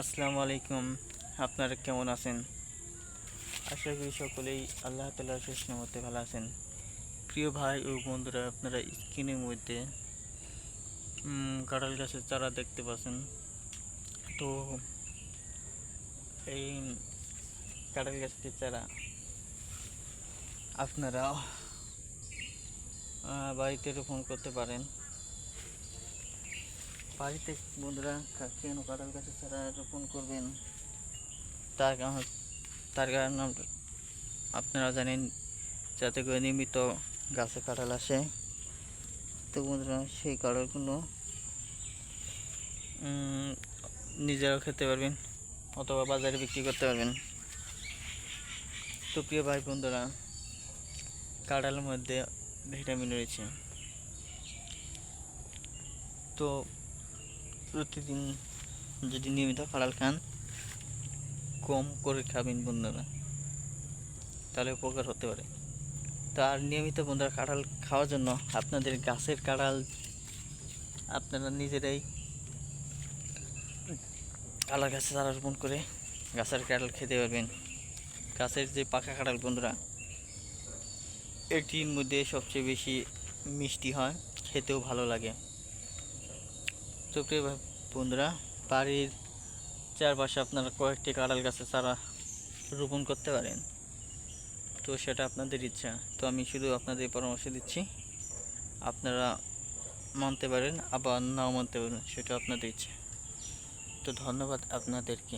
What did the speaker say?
আসসালামু আলাইকুম। আপনারা কেমন আছেন? আশা করি সকলেই আল্লাহ তালার শেষ নামতে ভালো আছেন। প্রিয় ভাই ও বন্ধুরা, আপনারা স্ক্রিনের মধ্যে কাঁঠাল গাছের চারা দেখতে পাচ্ছেন। তো, এই কাঁঠাল গাছের চারা আপনারা বাড়িতে রোপণ করতে পারেন। বাড়িতে বন্ধুরা কেন কাঁঠাল গাছের চারা রোপণ করবেন। তার কারণ তার কারণ আপনারা জানেন যাতে করে নিয়মিত গাছে কাঁঠাল আসে। তো বন্ধুরা, সেই কাঁঠালগুলো নিজেরাও খেতে পারবেন অথবা বাজারে বিক্রি করতে পারবেন। তো প্রিয় ভাই বন্ধুরা, কাঁঠালের মধ্যে ভিটামিন রয়েছে। তো প্রতিদিন যদি নিয়মিত কাঁঠাল খান, কম করে খাবেন বন্ধুরা। তাহলে উপকার হতে পারে। তার নিয়মিত বন্ধুরা কাঁঠাল খাওয়ার জন্য আপনাদের গাছের কাঁঠাল আপনারা নিজেরাই কাঁঠাল গাছে চারা রোপণ করে গাছের কাঁঠাল খেতে পারবেন। গাছের যে পাকা কাঁঠাল বন্ধুরা, এটির মধ্যে সবচেয়ে বেশি মিষ্টি হয়, খেতেও ভালো লাগে। তো বন্ধুরা, বাড়ির চারপাশে আপনারা কয়েকটি কাঁড়াল গাছে চারা রোপণ করতে পারেন। তো সেটা আপনাদের ইচ্ছা। তো আমি শুধু আপনাদের পরামর্শ দিচ্ছি, আপনারা মানতে পারেন, আবার নাও মানতে পারেন, সেটা আপনাদের ইচ্ছা। তো ধন্যবাদ আপনাদেরকে।